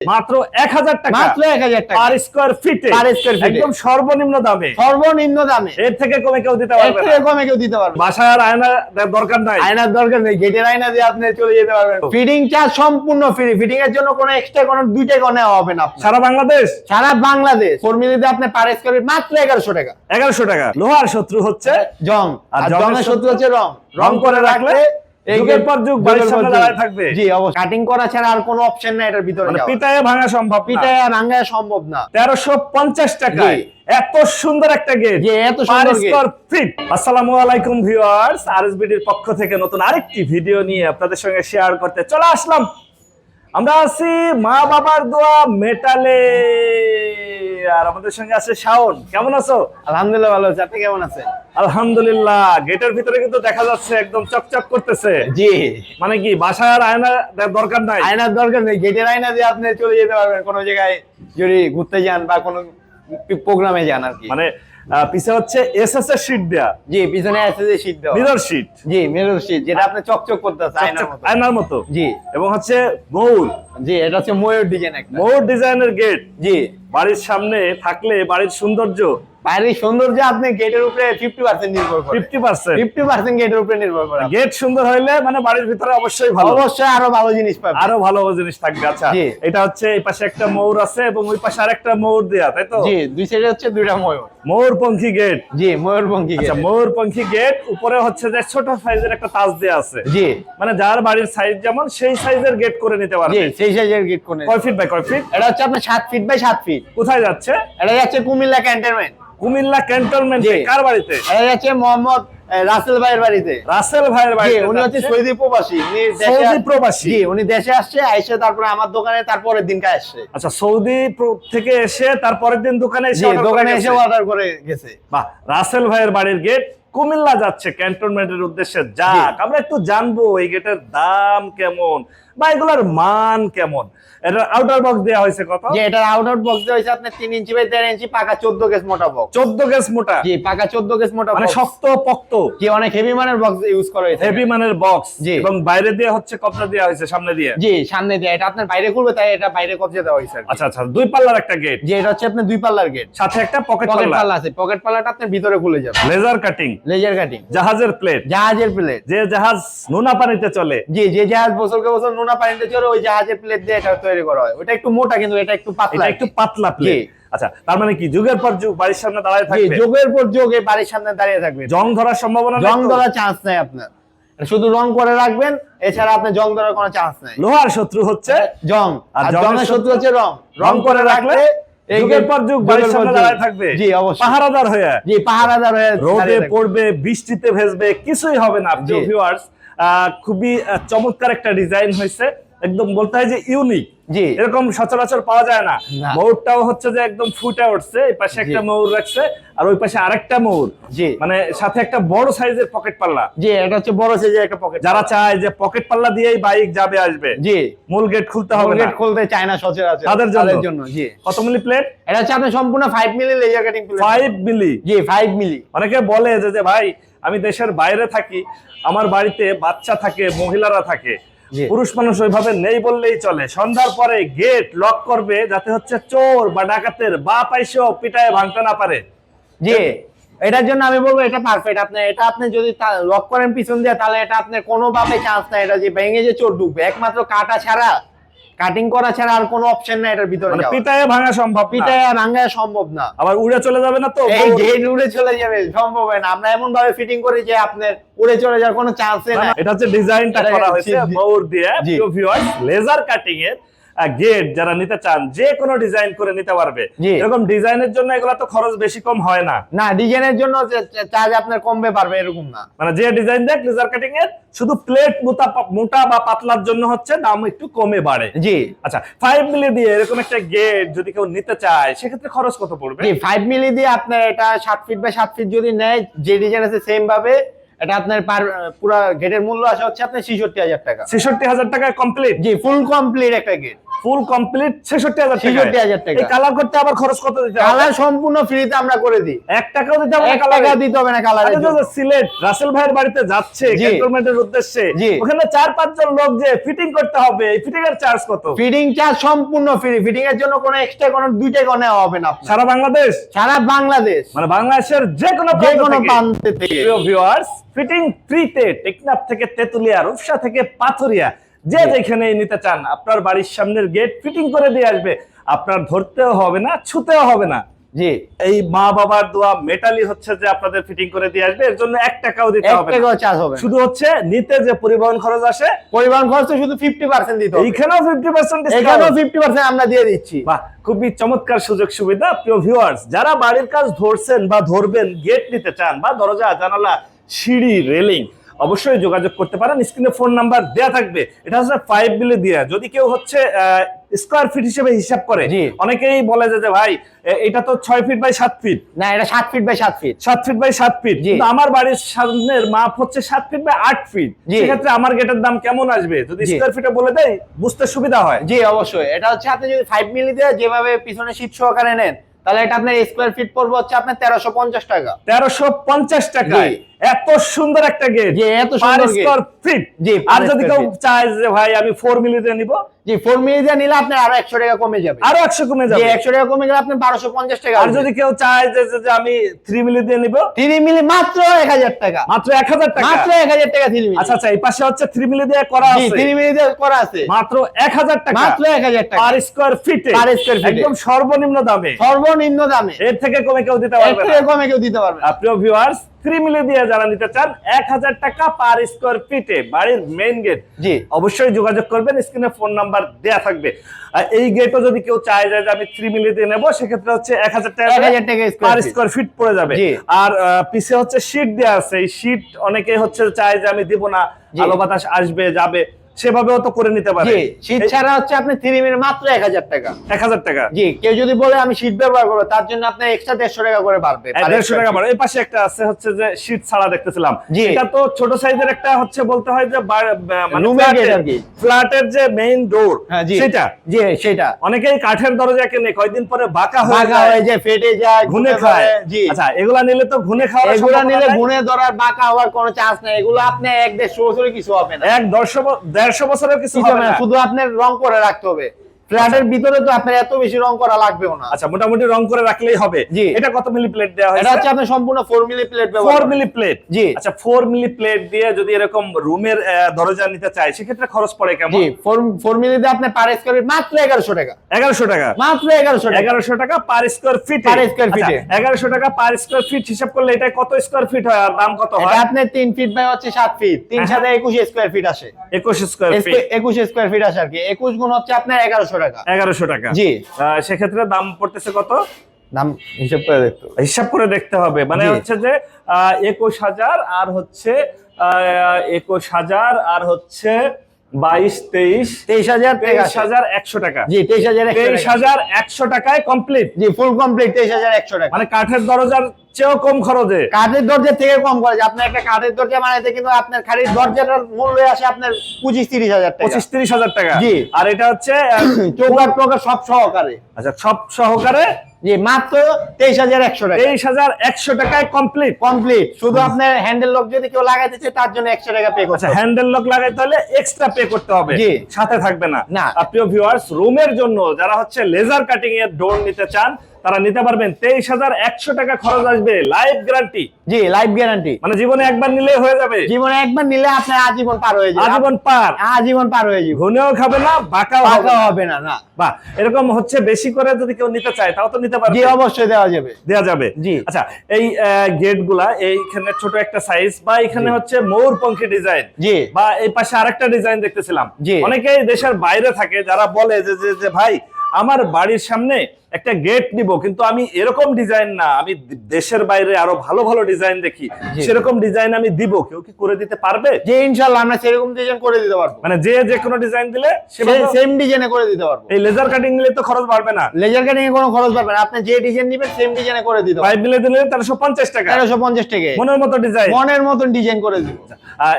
মাত্র এক হাজার টাকা। মাত্র এক হাজার টাকা। পার স্কোয়ার ফিটে Per square feet একদম সর্বনিম্ন দামে। সর্বনিম্ন দামে। এর থেকে কমে কেউ দিতে এর থেকে কমে কেউ দিতে পারবে না। বাসার আয়না দরকার নাই। আয়নার দরকার নেই। গেটের আয়না দিয়ে আপনি চলে যেতে পারবেন। ফিডিং চার্জ সম্পূর্ণ ফ্রি এর জন্য কোনো এক্সট্রা কোনো নেওয়া হবে না সারা বাংলাদেশ? সারা বাংলাদেশ। ফর্মিলিতে আপনি পার স্কোয়ার মাত্র এগারোশো টাকা। এগারোশো টাকা। লোহার শত্রু হচ্ছে জং আর জংয়ের শত্রু হচ্ছে রং। রং করে রাখলে যুগের পর যুগ বাড়ির সামনে দাঁড়ায় থাকবে। জি অবশ্যই। কাটিং করা ছাড়া আর কোনো অপশন নাই এটার ভিতরে মানে। ভাঙা সম্ভব পিটায় ভাঙা সম্ভব না। তেরোশো পঞ্চাশ টাকায় এত সুন্দর একটা গেট জি, এত সুন্দর। ফিট আসসালামু আলাইকুম ভিউয়ার্স আরএসবিডির পক্ষ থেকে নতুন আরেকটি ভিডিও নিয়ে আপনাদের সঙ্গে শেয়ার করতে চলে আসলাম। আমরা আছি মা বাবার দোয়া মেটালে। আর আমাদের সঙ্গে আছে শাওন। কেমন আছো? আলহামদুলিল্লাহ ভালো আছে। আপনি কেমন আছেন? আলহামদুলিল্লাহ। গেটের ভিতরে কিন্তু দেখা যাচ্ছে একদম চকচক করতেছে। জি। মানে কি বাসার আয়না দরকার নাই? আয়নার দরকার নেই। গেটের আয়না দিয়ে আপনি চলে যেতে পারবেন। কোনো জায়গায় যদি ঘুরতে যান বা কোনো প্রোগ্রামে যান আর কি। মানে পিছে হচ্ছে এসএস এর শীট দেয়া। জি পিছনে আছে যে শীত দেওয়া। মিরর শীট জি মিরর শীট যেটা আপনি চকচক করতেছে আয়নার মতো। আয়নার মতো। জি। এবং হচ্ছে মৌল জি এটা হচ্ছে ময়ূর ডিজাইন একটা। ময়ূর ডিজাইনের গেট জি। বাড়ির সামনে থাকলে বাড়ির সৌন্দর্য বাইরের সৌন্দর্য আপনি গেটের উপরে ফিফটি পার্সেন্ট নির্ভর করে। ফিফটি পার্সেন্ট ফিফটি পার্সেন্ট গেটের উপরে নির্ভর করে। গেট সুন্দর হইলে মানে বাড়ির ভিতরে অবশ্যই ভালো। অবশ্যই আরও ভালো জিনিস পাবেন আরও ভালো জিনিস থাকবে আচ্ছা। এটা হচ্ছে এই পাশে একটা ময়ূর আছে এবং ওই পাশে আরেকটা ময়ূর দেয়া তাই তো? জি দুই সাইডে হচ্ছে দুইটা ময়ূর ময়ূরপঙ্খী গেট জি ময়ূরপঙ্খী আচ্ছা গেট ময়ূরপঙ্খী গেট উপরে হচ্ছে যে ছোট সাইজের একটা তাজ দেয়া আছে। জি। মানে যার বাড়ির সাইজ যেমন সেই সাইজের গেট করে নিতে জি পারবে সেই সাইজের গেট কোনে কয় ফিট বাই কয় ফিট এটা হচ্ছে আপনার সাত ফিট বাই সাত ফিট কোথায় যাচ্ছে? এটা যাচ্ছে কুমিল্লা ক্যান্টনমেন্ট কুমিল্লা ক্যান্টনমেন্ট। কার বাড়িতে? এটা যাচ্ছে মোহাম্মদ রাসেল ভাইয়ের বাড়িতে। রাসেল ভাইয়ের বাড়িতে উনি হচ্ছে। সৌদি প্রবাসী উনি সৌদি প্রবাসী? জি উনি দেশে আসছে আইসে তারপরে আমার দোকানে তারপরের দিনকে আসছে। আচ্ছা সৌদি প্র- থেকে এসে তারপরের দিন দোকানে এসে দোকানে এসে অর্ডার করে গেছে। বাহ রাসেল ভাইয়ের বাড়ির গেট কুমিল্লা যাচ্ছে ক্যান্টনমেন্টের উদ্দেশ্যে। যাক আমরা একটু জানব এই গেটের দাম কেমন? বা এগুলোর মান কেমন? এটা আউটার বক্স দেওয়া হয়েছে কত? যে এটার আউট আউট বক্স হয়েছে আপনার তিন ইঞ্চি বাই ইঞ্চি পাকা গেজ মোটা বক্স গেজ মোটা? জি পাকা গেজ মোটা মানে শক্ত পক্ত? জি অনেক হেভি মানের বক্স ইউজ করা হয়েছে। হেভি মানের বক্স জি। এবং বাইরে দিয়ে হচ্ছে কপড়া দেওয়া হয়েছে সামনে দিয়ে? জি সামনে দিয়ে। এটা আপনার বাইরে খুলবে তাই এটা বাইরে কবজা দেওয়া হয়েছে আচ্ছা আচ্ছা দুই পাল্লার একটা গেট যে এটা হচ্ছে আপনার দুই পাল্লার গেট সাথে একটা পকেট পাল্লা। পাল্লা আছে। পকেট পাল্লাটা আপনার ভিতরে খুলে যাবে। লেজার কাটিং লেজার কাটিং জাহাজের প্লেট জাহাজের প্লেট যে জাহাজ নোনা পানিতে চলে। জি যে জাহাজ বছরকে বছর নোনা পানিতে চলে ওই জাহাজের প্লেট দিয়ে এটা তৈরি করা হয়। ওটা একটু মোটা কিন্তু এটা একটু পাতলা। এটা একটু পাতলা প্লেট আচ্ছা তার মানে কি যুগের পর যুগ বাড়ির সামনে দাঁড়ায় থাকবে? যোগের পর যোগ এই বাড়ির সামনে দাঁড়িয়ে থাকবে। জং ধরার সম্ভাবনা জং ধরার চান্স নাই আপনার। শুধু রং করে রাখবেন এছাড়া আপনি জং ধরার কোনো চান্স নাই। লোহার শত্রু হচ্ছে জং। আর জংয়ের শত্রু হচ্ছে রং। রং করে রাখলে যুগের পর যুগ বাড়ির সামনে। দাঁড়ায় থাকবে। জি অবশ্যই। পাহারাদার হয়ে জি পাহারাদার হয়ে রোদে পড়বে বৃষ্টিতে ভেজবে কিছুই হবে না ভিউয়ার্স খুবই চমৎকার একটা ডিজাইন হয়েছে। একদম বলতে হয় যে ইউনিক জি। এরকম সচরাচর পাওয়া যায় না। ময়ূরটাও হচ্ছে যে একদম ফুটে উঠছে এই পাশে একটা। ময়ূর রাখছে আর ওই পাশে আরেকটা ময়ূর। জি। মানে সাথে একটা বড় সাইজের পকেট পাল্লা। জি এটা হচ্ছে বড় সাইজের একটা পকেট যারা চায় যে পকেট পাল্লা দিয়েই বাইক যাবে আসবে। জি। মূল গেট খুলতে হবে গেট খুলতে চায় না সচরাচর। তাদের জন্য? জি। কত মিলি প্লেট এটা হচ্ছে আপনি সম্পূর্ণ 5 milli laser cutting plate five milli জি 5 মিলি অনেকে বলে যে ভাই আমি দেশের বাইরে থাকি আমার বাড়িতে বাচ্চা থাকে মহিলারা থাকে। পুরুষ মানুষ ওইভাবে নেই বললেই চলে। সন্ধ্যার পরে গেট লক করবে যাতে হচ্ছে চোর বা ডাকাতের বা পাইসেও পিটায় ভাঙতে না পারে। জি। এটার জন্য আমি বলব এটা পারফেক্ট আপনি এটা আপনি যদি লক করেন পিছন দিয়ে তাহলে এটা আপনি কোনোভাবে চান্স নাই। এটা যে ভেঙে যে চোর ঢুকবে। একমাত্র কাটা ছাড়া কাটিং করা ছাড়া আর কোনো অপশন নাই এটার ভিতরে পিতায় পিটায় ভাঙা সম্ভব। পিটায় ভাঙা সম্ভব না আবার উড়ে চলে যাবে না তো এই গেট উড়ে চলে যাবে সম্ভব হয় না আমরা এমন ভাবে ফিটিং করি যে আপনার উড়ে চলে যাওয়ার কোনো চান্সই না, এটা হচ্ছে ডিজাইনটা করা হয়েছে। মৌর দিয়ে। লেজার কাটিং এর গেট যারা নিতে চান যে কোনো ডিজাইন করে নিতে পারবে। এরকম ডিজাইনের জন্য এগুলো তো খরচ বেশি কম হয় না। না ডিজাইনের জন্য চার্জ আপনার কমবে পারবে এরকম না। মানে যে ডিজাইন দেখ লেজার কাটিং এর শুধু প্লেট মোটা মোটা বা পাতলার জন্য হচ্ছে দাম একটু কমে বাড়ে। জি। আচ্ছা ফাইভ মিলি দিয়ে এরকম একটা গেট যদি কেউ নিতে চায় সেক্ষেত্রে খরচ কত পড়বে? জি ফাইভ মিলি দিয়ে আপনার এটা সাত ফিট বাই সাত ফিট যদি নেয় যে ডিজাইন আছে সেম ভাবে এটা আপনার পার পুরো গেটের মূল্য আসে হচ্ছে আপনার ছেষট্টি হাজার টাকা। ছেষট্টি হাজার টাকায় কমপ্লিট জি ফুল কমপ্লিট একটা গেট ফুল কমপ্লিট ছেষট্টি হাজার 66,000 টাকা। কালার করতে আবার খরচ কত দিতে কালার সম্পূর্ণ ফ্রিতে আমরা করে দিই। এক টাকাও দিতে হবে এক টাকা দিতে হবে না আরে জন্য। দাদা, সিলেট রাসেল ভাইয়ের বাড়িতে যাচ্ছে। ক্যান্টনমেন্টের উদ্দেশ্যে। ওখানে চার পাঁচজন লোক যে ফিটিং করতে হবে এই ফিটিং এর চার্জ কত? ফিটিং চার্জ সম্পূর্ণ ফ্রি ফিটিং এর জন্য কোনো এক্সট্রা কোনো দুই টাকা নেওয়া হবে না সারা বাংলাদেশ? সারা বাংলাদেশ। মানে বাংলাদেশের যে কোনো যে কোনো থেকে। প্রান্ত থেকে। প্রিয় ভিউয়ার্স ফিটিং ফ্রিতে টেকনাফ থেকে তেতুলিয়া রূপসা থেকে পাথুরিয়া। যে যেখানে নিতে চান আপনার বাড়ির সামনের গেট ফিটিং করে দিয়ে আসবে। আপনার ধরতেও হবে না ছুতেও হবে না। জি। এই মা বাবার দোয়া মেটালি হচ্ছে যে আপনাদের ফিটিং করে দিয়ে আসবে এর জন্য এক টাকাও দিতে হবে। টাকাও চার্জ হবে শুধু হচ্ছে নিতে যে পরিবহন খরচ আসে পরিবহন খরচ শুধু ফিফটি পার্সেন্ট দিতে হবে। এইখানেও ফিফটি পার্সেন্ট এখানেও ফিফটি পার্সেন্ট আমরা দিয়ে দিচ্ছি। বাহ খুবই চমৎকার সুযোগ সুবিধা। প্রিয় ভিউয়ার্স যারা বাড়ির কাজ ধরছেন বা ধরবেন গেট নিতে চান বা দরজা জানালা সিঁড়ি রেলিং। অবশ্যই যোগাযোগ করতে পারেন। স্ক্রিনে ফোন নাম্বার দেয়া থাকবে। এটা হচ্ছে ফাইভ বিলে দেয়া। যদি কেউ হচ্ছে স্কোয়ার ফিট হিসেবে হিসাব করে অনেকেই বলে যে ভাই এটা তো ছয় ফিট বাই সাত ফিট না এটা সাত ফিট বাই সাত ফিট সাত ফিট বাই সাত ফিট আমার বাড়ির সামনের মাপ হচ্ছে সাত ফিট বাই আট ফিট সেক্ষেত্রে আমার গেটের দাম কেমন আসবে? যদি স্কোয়ার ফিটে বলে দেয় বুঝতে সুবিধা হয়। জি অবশ্যই। এটা হচ্ছে আপনি যদি ফাইভ মিলি দিয়ে যেভাবে পিছনে শীত সহকারে নেন তাহলে এটা আপনার স্কোয়ার ফিট পড়বে হচ্ছে আপনার তেরোশো পঞ্চাশ টাকা। তেরোশো পঞ্চাশ টাকায়। জি। এত সুন্দর একটা গেট জি, এত সুন্দর gate। ফিট জি, আর যদি কেউ চায় যে ভাই আমি নিব? জি ফোর মিলি দিয়ে নিলে আপনার আরও একশো টাকা কমে যাবে। আরও একশো কমে জি যাবে একশো টাকা কমে গেলে আপনার বারোশো পঞ্চাশ টাকা আর যদি কেউ চায় যে যে- যে আমি থ্রি মিলি দিয়ে নিব? থ্রি মিলি মাত্র এক হাজার টাকা। মাত্র এক হাজার টাকা? মাত্র এক হাজার টাকা থ্রি মিলি আচ্ছা আচ্ছা এই পাশে হচ্ছে থ্রি মিলি দিয়ে করা জি আছে। মিলি দিয়ে করা আছে। মাত্র টাকা। মাত্র এক হাজার টাকা। পার স্কোয়ার ফিটে Per square feet একদম সর্বনিম্ন দামে। সর্বনিম্ন দামে। এর থেকে কমে কেউ দিতে পারবে না। থেকে কমে কেউ দিতে পারবে না। প্রিয় ভিউয়ার্স থ্রি মিলি দিয়ে যারা নিতে চান এক হাজার টাকা পার স্কোয়ার ফিটে বাড়ির মেইন গেট জি। অবশ্যই যোগাযোগ করবেন স্ক্রিনে ফোন নাম্বার দেয়া থাকবে। আর এই গেটও যদি কেউ চায় যে আমি মিলি দিয়ে নেব সেক্ষেত্রে হচ্ছে এক হাজার টাকা 1000 টাকা square পার স্কোয়ার ফিট পড়ে যাবে। আর পিছে হচ্ছে শীট দেওয়া আছে। এই শীট অনেকে হচ্ছে চায় যে আমি দিব না। আলো বাতাস আসবে যাবে। সেভাবেও তো করে নিতে পারে। শীত ছাড়া হচ্ছে আপনি থ্রি মিলি মাত্র এক হাজার টাকা। এক হাজার টাকা। জি কেউ যদি বলে আমি শীত ব্যবহার করব তার জন্য আপনার এক্সট্রা দেড়শো টাকা করে বাড়বে। দেড়শো টাকা feet। বাড়ে এই পাশে একটা আছে হচ্ছে যে শীট ছাড়া দেখতেছিলাম। এটা তো ছোট সাইজের একটা হচ্ছে বলতে হয় যে বা- মানে। ফ্ল্যাটের যে মেইন ডোর হ্যাঁ সেটা? জি সেটা। অনেকেই কাঠের দরজা কেনে কয়েকদিন পরে বাঁকা হয়ে যায় ফেটে যায় ঘুনে খায়। জি। আচ্ছা এগুলা নিলে তো ঘুনে খাওয়ার এগুলো নিলে। গুনে ধরার বাঁকা হওয়ার কোনো চান্স নেই। এগুলো আপনি এক দেড়শো বছরে কিছু হবে না। এক দেড়শো ব- দেড়শো বছরের কিছু শুধু আপনার রং করে রাখতে হবে। ফ্ল্যাটের ভিতরে তো আপনার এত বেশি রং করা লাগবেও না। আচ্ছা মোটামুটি রং করে রাখলেই হবে। জি। এটা কত মিলি প্লেট দেওয়া এটা হচ্ছে আপনার সম্পূর্ণ ফোর মিলি প্লেট ব্যবহার মিলি প্লেট? জি। আচ্ছা ফোর মিলি প্লেট দিয়ে যদি এরকম রুমের দরজা নিতে চাই সেক্ষেত্রে খরচ পড়ে কেমন? জি ফোর ফোর মিলি দিয়ে আপনার পার স্কোয়ার মাত্র এগারোশো টাকা। এগারোশো টাকা? মাত্র এগারোশো টাকা। এগারোশো টাকা per square feet square feet এ। এগারোশো টাকা পার স্কোয়ার ফিট হিসাব করলে এটা কত স্কোয়ার ফিট হয় আর দাম কত এটা হয়? আপনার তিন ফিট বাই হচ্ছে সাত ফিট তিন হ্যাঁ। সাথে একুশ স্কোয়ার ফিট আসে। একুশ স্কোয়ার ফিট একুশ স্কোয়ার ফিট আসে আর কি। একুশ গুণ হচ্ছে আপনার এগারোশো টাকা। এগারোশো টাকা। জি। আহ, সেক্ষেত্রে দাম পড়তেছে কত? দাম হিসাব করে দেখতে হিসাব করে দেখতে হবে। মানে হচ্ছে যে একুশ হাজার আর হচ্ছে একুশ হাজার আর হচ্ছে বাইশ তেইশ তেইশ হাজার তেইশ হাজার একশো টাকা। জি তেইশ হাজার একশো তেইশ টাকা। হাজার একশো টাকায় কমপ্লিট জি ফুল কমপ্লিট তেইশ হাজার একশো টাকা। মানে কাঠের দরজার চেয়েও কম খরচে। কাঠের দরজা থেকে কম আপনার একটা কাঠের দরজা বানাইতে কিন্তু আপনার খালি দরজাটার মূল্য আসে আপনার পঁচিশ তিরিশ হাজার টাকা। পঁচিশ তিরিশ হাজার টাকা। জি। আর এটা হচ্ছে সব সহকারে। আচ্ছা সব সহকারে জি মাত্র তেইশ হাজার একশো টাকা তেইশ হাজার একশো টাকায় কমপ্লিট কমপ্লিট শুধু আপনার হ্যান্ডেল লক যদি কেউ লাগাইতে চায় তার জন্য একশো টাকা পে করতে হবে। হ্যান্ডেল লক লাগাইতে হলে এক্সট্রা পে করতে হবে জি। সাথে থাকবে না না। প্রিয় ভিউয়ার্স রুমের জন্য যারা হচ্ছে লেজার কাটিং এর ডোর নিতে চান তারা নিতে পারবেন তেইশ হাজার একশো টাকা খরচ আসবে লাইফ গ্যারান্টি। জি লাইফ গ্যারান্টি। মানে জীবনে একবার নিলে হয়ে যাবে। জীবনে একবার নিলে আপনার আজীবন পার হয়ে যাবে। আজীবন পার। আজীবন পার হয়ে যাবে। ঘুনেও খাবে না বাঁকাও হবে না। না বাহ এরকম হচ্ছে বেশি করে যদি কেউ নিতে চায় তাও তো নিতে পারবে। জি অবশ্যই দেওয়া যাবে। দেওয়া যাবে। জি। আচ্ছা এই গেটগুলা এইখানে ছোট একটা সাইজ বা এখানে হচ্ছে ময়ূর পঙ্খী ডিজাইন জি। বা এই পাশে আরেকটা ডিজাইন দেখতেছিলাম। জি। অনেকেই দেশের বাইরে থাকে যারা বলে যে যে ভাই আমার বাড়ির সামনে একটা গেট নিব কিন্তু আমি এরকম ডিজাইন না আমি দেশের বাইরে আরও ভালো ভালো ডিজাইন দেখি সেরকম ডিজাইন আমি দিব কেউ কি করে দিতে পারবে? যে ইনশাল্লাহ আমরা সেরকম ডিজাইন করে দিতে পারব। মানে যে যে কোনো ডিজাইন দিলে সেম ডিজাইনে করে দিতে পারব। এই লেজার কাটিং নিলে তো খরচ বাড়বে না। লেজার কাটিং এ কোনো খরচ পাবেন না। আপনি যে ডিজাইন নেবেন সেম ডিজাইনে করে দিতে পারব। পাইপ মিলে দিলে তেরোশো পঞ্চাশ টাকা। তেরোশো পঞ্চাশ টাকা মনের মতো ডিজাইন মনের মতন ডিজাইন করে দিব।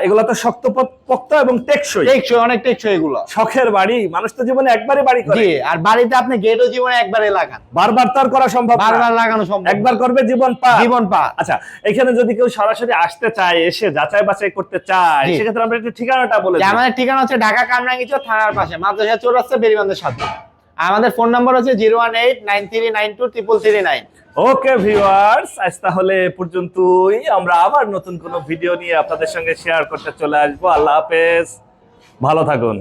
এগুলো তো শক্ত পোক্ত এবং টেকসই। টেকসই অনেক টেকসই এগুলো। শখের বাড়ি মানুষ তো জীবনে একবারই বাড়ি করে। আর বাড়িতে আপনি গেটও জীবনে একবারে লাগান। বারবার তো করা সম্ভব বারবার লাগানো সম্ভব একবার করবে জীবন পা জীবন পা আচ্ছা এখানে যদি কেউ সরাসরি আসতে চায় এসে যাচাই বাছাই করতে চায় সেক্ষেত্রে আমরা একটু ঠিকানাটা বলে আমাদের ঠিকানা হচ্ছে ঢাকা কামরাঙ্গিচর থানার পাশে মাদ্রাসা চৌরাস্তা বেরিবান্ধের সাথে আমাদের ফোন নাম্বার হচ্ছে zero one eight nine three nine two triple three nine. Okay viewers আজ তাহলে পর্যন্তই। আমরা আবার নতুন কোনো ভিডিও নিয়ে আপনাদের সঙ্গে শেয়ার করতে চলে আসব। আল্লাহ হাফেজ। ভালো থাকুন।